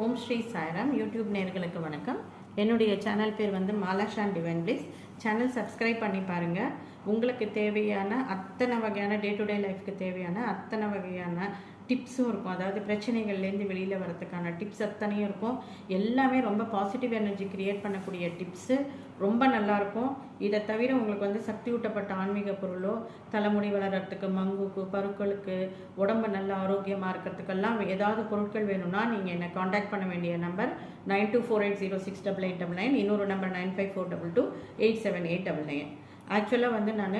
ஓம் Sri Sairam. YouTube நேர்களுக்கு வணக்கம். என்னுடைய சேனல் பேர் வந்து Malashan divine bliss channel subscribe பண்ணி பாருங்கள் உங்களுக்கு தேவையான அத்தனை வகையான டே டு டே லைஃப்க்கு தேவையான அத்தனை வகையான டிப்ஸும் இருக்கும். அதாவது பிரச்சனைகள்லேருந்து வெளியில் வரதுக்கான டிப்ஸ் அத்தனையும் இருக்கும். எல்லாமே ரொம்ப பாசிட்டிவ் எனர்ஜி க்ரியேட் பண்ணக்கூடிய டிப்ஸு ரொம்ப நல்லாயிருக்கும். இதை தவிர உங்களுக்கு வந்து சக்தி ஊட்டப்பட்ட ஆன்மீக பொருளோ தலைமுடி வளர்கிறதுக்கு மங்குக்கு பருக்களுக்கு உடம்பு நல்ல ஆரோக்கியமாக இருக்கிறதுக்கெல்லாம் ஏதாவது பொருட்கள் வேணும்னா நீங்கள் என்னை காண்டாக்ட் பண்ண வேண்டிய number nine two four eight zero six double eight double nine இன்னொரு number nine five four double two eight seven eight double nine. ஆக்சுவலாக வந்து நான்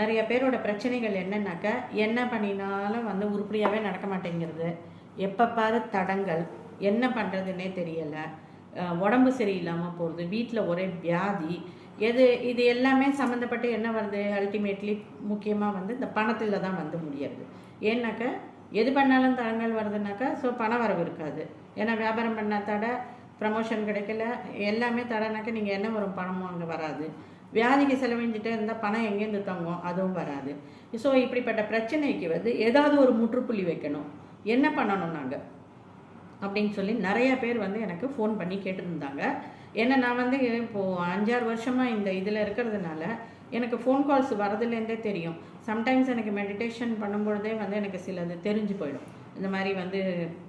நிறைய பேரோட பிரச்சனைகள் என்னன்னாக்கா என்ன பண்ணினாலும் வந்து உருப்படியாகவே நடக்க மாட்டேங்கிறது. எப்போ பாரு தடங்கள். என்ன பண்ணுறதுன்னே தெரியலை. உடம்பு சரியில்லாமல் போகிறது வீட்டில் ஒரே வியாதி எது இது எல்லாமே சம்மந்தப்பட்டு என்ன வருது? அல்டிமேட்லி முக்கியமாக வந்து இந்த பணத்தில் தான் வந்து முடியாது ஏன்னாக்கா எது பண்ணாலும் தடங்கள் வருதுனாக்கா ஸோ பண வரவு இருக்காது. ஏன்னா வியாபாரம் பண்ண தடை ப்ரமோஷன் கிடைக்கல எல்லாமே தடைனாக்கா நீங்கள் என்ன வரும்? பணமும் அங்கே வராது. வியாதிக்கு செலவிஞ்சிட்டே இருந்தால் பணம் எங்கேருந்து தங்கும்? அதுவும் வராது. ஸோ இப்படிப்பட்ட பிரச்சனைக்கு வந்து ஏதாவது ஒரு முற்றுப்புள்ளி வைக்கணும். என்ன பண்ணணும் நாங்கள் அப்படின்னு சொல்லி நிறைய பேர் வந்து எனக்கு ஃபோன் பண்ணி கேட்டுருந்தாங்க. ஏன்னா நான் வந்து இப்போது அஞ்சாறு வருஷமாக இந்த இதில் இருக்கிறதுனால எனக்கு ஃபோன் கால்ஸ் வரதுலேருந்தே தெரியும். சம்டைம்ஸ் எனக்கு மெடிடேஷன் பண்ணும்பொழுதே வந்து எனக்கு சிலது தெரிஞ்சு போயிடும். இந்த மாதிரி வந்து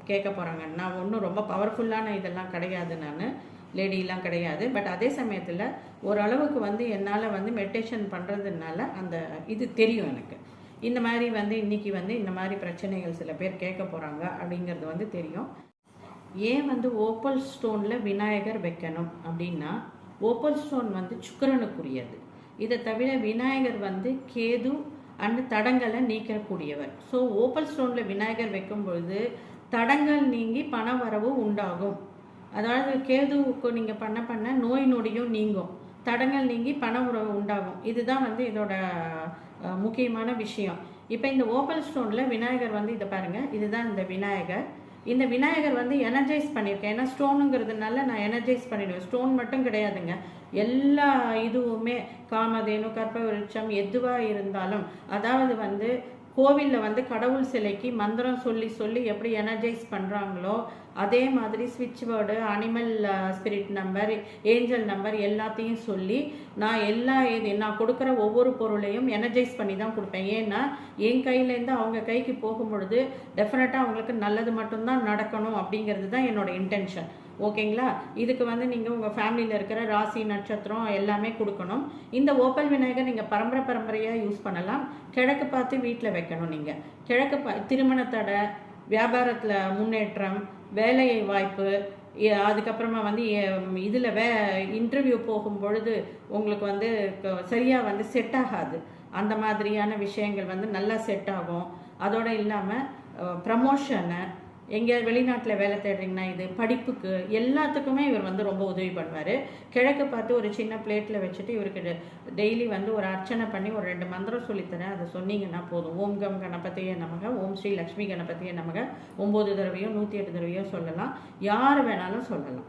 கேட்க போகிறாங்க நான் ஒன்றும் ரொம்ப பவர்ஃபுல்லான இதெல்லாம் கிடையாது நான். லேடிலாம் கிடையாது. பட் அதே சமயத்தில் ஓரளவுக்கு வந்து என்னால் வந்து மெடிடேஷன் பண்ணுறதுனால அந்த இது தெரியும் எனக்கு. இந்த மாதிரி வந்து இன்றைக்கி வந்து இந்த மாதிரி பிரச்சனைகள் சில பேர் கேட்க போகிறாங்க அப்படிங்கிறது வந்து தெரியும். ஏன் வந்து ஓப்பல் ஸ்டோனில் விநாயகர் வைக்கணும் அப்படின்னா ஓப்பல் ஸ்டோன் வந்து சுக்கரனுக்குரியது. இதை தவிர விநாயகர் வந்து கேது அண்ட் தடங்களை நீக்கக்கூடியவர். ஸோ ஓப்பல் ஸ்டோனில் விநாயகர் வைக்கும் பொழுது தடங்கள் நீங்கி பண வரவு உண்டாகும். அதாவது கேதுவுக்கு நீங்கள் பண்ண பண்ண நோய் நொடியும் நீங்கும். தடங்கள் நீங்கி பண உறவு உண்டாகும். இதுதான் வந்து இதோட முக்கியமான விஷயம். இப்போ இந்த ஓப்பல் ஸ்டோனில் விநாயகர் வந்து இதை பாருங்கள் இதுதான் இந்த விநாயகர். இந்த விநாயகர் வந்து எனர்ஜைஸ் பண்ணியிருக்கேன். ஏன்னா ஸ்டோனுங்கிறதுனால நான் எனர்ஜைஸ் பண்ணிடுவேன். ஸ்டோன் மட்டும் கிடையாதுங்க. எல்லா இதுவுமே காமதேனு கற்ப விருட்சம் எதுவாக இருந்தாலும் அதாவது வந்து கோவிலில் வந்து கடவுள் சிலைக்கு மந்திரம் சொல்லி சொல்லி எப்படி எனர்ஜைஸ் பண்ணுறாங்களோ அதே மாதிரி ஸ்விட்ச் word animal spirit number angel number எல்லாத்தையும் சொல்லி நான் எல்லா இது நான் கொடுக்குற ஒவ்வொரு பொருளையும் எனர்ஜைஸ் பண்ணி தான் கொடுப்பேன். ஏன்னா என் கையிலேருந்து அவங்க கைக்கு போகும் பொழுது டெஃபினட்டாக அவங்களுக்கு நல்லது மட்டும்தான் நடக்கணும் அப்படிங்கிறது தான் என்னோட இன்டென்ஷன் ஓகேங்களா? இதுக்கு வந்து நீங்கள் உங்கள் ஃபேமிலியில் இருக்கிற ராசி நட்சத்திரம் எல்லாமே கொடுக்கணும். இந்த ஓப்பல் விநாயகர் நீங்கள் பரம்பரை பரம்பரையாக யூஸ் பண்ணலாம். கிழக்கு பார்த்து வீட்டில் வைக்கணும் நீங்கள் கிழக்கு பா திருமணத்தடை வியாபாரத்தில் முன்னேற்றம் வேலை வாய்ப்பு அதுக்கப்புறமா வந்து இதில் வே இன்டர்வியூ போகும் பொழுது உங்களுக்கு வந்து சரியாக வந்து செட் ஆகாது. அந்த மாதிரியான விஷயங்கள் வந்து நல்லா செட் ஆகும். அதோடு இல்லாமல் ப்ரமோஷனு எங்கேயாவது வெளிநாட்டில் வேலை தேடுறீங்கன்னா இது படிப்புக்கு எல்லாத்துக்குமே இவர் வந்து ரொம்ப உதவி பண்ணுவார். கிழக்கு பார்த்து ஒரு சின்ன பிளேட்டில் வச்சுட்டு இவருக்கு டெய்லி வந்து ஒரு அர்ச்சனை பண்ணி ஒரு ரெண்டு மந்திரம் சொல்லித்தரேன். அதை சொன்னீங்கன்னா போதும். ஓம் கம் கணபதியே நமக. ஓம் ஸ்ரீ லக்ஷ்மி கணபதியே நமக. ஒம்பது தடவையோ நூற்றி எட்டு தடவையோ சொல்லலாம். யார் வேணாலும் சொல்லலாம்.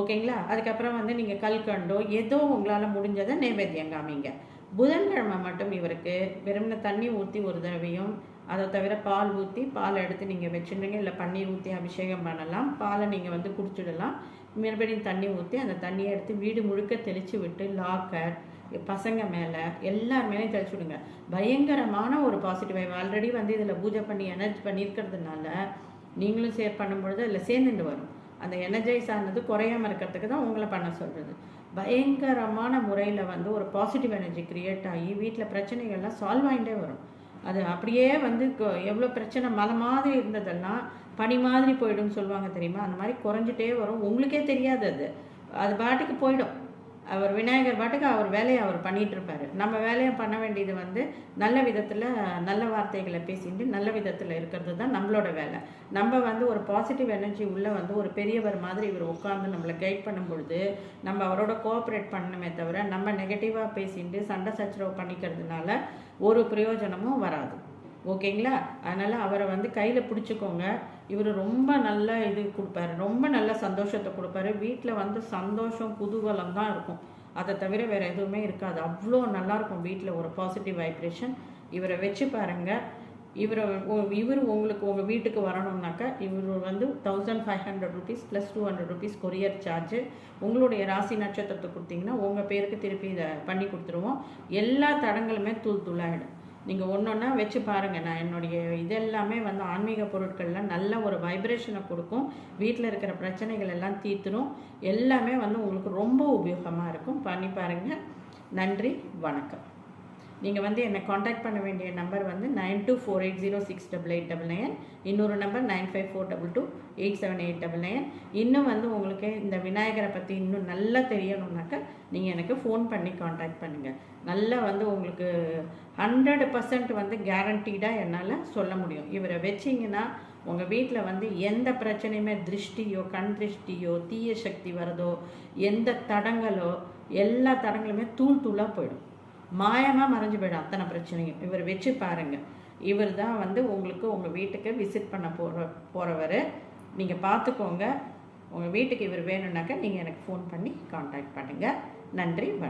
ஓகேங்களா? அதுக்கப்புறம் வந்து நீங்கள் கல்கண்டோ ஏதோ உங்களால் முடிஞ்சதை நைவேத்தியம் காமிங்க. புதன்கிழமை மட்டும் இவருக்கு வெறும்ன தண்ணி ஊற்றி ஒரு தடவையும் அதை தவிர பால் ஊற்றி பால் எடுத்து நீங்கள் வச்சுடுங்க இல்லை பன்னீர் ஊற்றி அபிஷேகம் பண்ணலாம். பாலை நீங்கள் வந்து குடிச்சிடலாம். மறுபடியும் தண்ணி ஊற்றி அந்த தண்ணியை எடுத்து வீடு முழுக்க தெளித்து விட்டு லாக்கர் பசங்க மேலே எல்லார் மேலேயும் தெளிச்சு விடுங்க. பயங்கரமான ஒரு பாசிட்டிவ் வைவ் ஆல்ரெடி வந்து இதில் பூஜை பண்ணி எனர்ஜி பண்ணியிருக்கிறதுனால நீங்களும் சேர் பண்ணும்பொழுது அதில் சேர்ந்துட்டு வரும். அந்த எனர்ஜைஸ் ஆனது குறையாமல் இருக்கிறதுக்கு தான் உங்களை பண்ண சொல்கிறது பயங்கரமான முறையில் வந்து ஒரு பாசிட்டிவ் எனர்ஜி க்ரியேட் ஆகி வீட்டில் பிரச்சனைகள்லாம் சால்வ் ஆகிட்டே வரும். அது அப்படியே வந்து எவ்வளோ பிரச்சனை மலை மாதிரி இருந்ததெல்லாம் பனி மாதிரி போயிடும்னு சொல்லுவாங்க தெரியுமா? அந்த மாதிரி குறைஞ்சிட்டே வரும். உங்களுக்கே தெரியாது அது. அது பாட்டுக்கு போயிடும். அவர் விநாயகர் பாட்டுக்கு அவர் வேலையை அவர் பண்ணிட்டு இருப்பாரு. நம்ம வேலையை பண்ண வேண்டியது வந்து நல்ல விதத்தில் நல்ல வார்த்தைகளை பேசிட்டு நல்ல விதத்தில் இருக்கிறது தான் நம்மளோட வேலை. நம்ம வந்து ஒரு பாசிட்டிவ் எனர்ஜி உள்ளே வந்து ஒரு பெரியவர் மாதிரி இவர் உட்காந்து நம்மளை கைட் பண்ணும் பொழுது நம்ம அவரோட கோஆப்ரேட் பண்ணணுமே தவிர நம்ம நெகட்டிவாக பேசிட்டு சண்டை சச்சரவு பண்ணிக்கிறதுனால ஒரு பிரயோஜனமும் வராது. ஓகேங்களா? அதனால் அவரை வந்து கையில் பிடிச்சிக்கோங்க. இவர் ரொம்ப நல்ல இது கொடுப்பாரு. ரொம்ப நல்ல சந்தோஷத்தை கொடுப்பாரு. வீட்டில் வந்து சந்தோஷம் குதூகலம் தான் இருக்கும். அதை தவிர வேறு எதுவுமே இருக்காது. அவ்வளோ நல்லாயிருக்கும் வீட்டில் ஒரு பாசிட்டிவ் வைப்ரேஷன் இவரை வச்சு பாருங்கள் இவர் இவர் உங்களுக்கு உங்கள் வீட்டுக்கு வரணும்னாக்கா இவர் வந்து thousand five hundred rupees plus two hundred rupees courier charge உங்களுடைய ராசி நட்சத்திரத்தை கொடுத்தீங்கன்னா உங்கள் பேருக்கு திருப்பி இதை பண்ணி கொடுத்துருவோம். எல்லா தடங்களுமே தூள் தூளாகிடும் நீங்கள் ஒன்று ஒன்றா வச்சு பாருங்கள் நான் என்னுடைய இதெல்லாமே வந்து ஆன்மீக பொருட்களில் நல்ல ஒரு வைப்ரேஷனை கொடுக்கும். வீட்டில் இருக்கிற பிரச்சனைகள் எல்லாம் தீர்த்துரும். எல்லாமே வந்து உங்களுக்கு ரொம்ப உபயோகமாக இருக்கும். பண்ணி பாருங்கள் நன்றி வணக்கம். நீங்கள் வந்து என்னை காண்டாக்ட் பண்ண வேண்டிய நம்பர் வந்து nine two four eight zero six double eight double nine இன்னொரு number nine five four double two eight seven eight double nine இன்னும் வந்து உங்களுக்கு இந்த விநாயகரை பற்றி இன்னும் நல்லா தெரியணும்னாக்கா நீங்கள் எனக்கு ஃபோன் பண்ணி காண்டாக்ட் பண்ணுங்கள் நல்லா வந்து உங்களுக்கு ஹண்ட்ரட் பர்சன்ட் வந்து கேரண்டீடாக என்னால் சொல்ல முடியும். இவரை வச்சிங்கன்னா உங்கள் வீட்டில் வந்து எந்த பிரச்சனையுமே திருஷ்டியோ கண் திருஷ்டியோ தீய சக்தி வரதோ எந்த தடங்களோ எல்லா தடங்களுமே தூள் தூளாக போயிடும். மாயமாக மறைஞ்சு போயிடும் அத்தனை பிரச்சனையும். இவர் வச்சு பாருங்கள் இவர் தான் வந்து உங்களுக்கு உங்கள் வீட்டுக்கு விசிட் பண்ண போகிற போகிறவர் நீங்கள் பார்த்துக்கோங்க உங்கள் வீட்டுக்கு இவர் வேணும்னாக்கா நீங்கள் எனக்கு ஃபோன் பண்ணி காண்டாக்ட் பண்ணுங்கள் நன்றி வணக்கம்.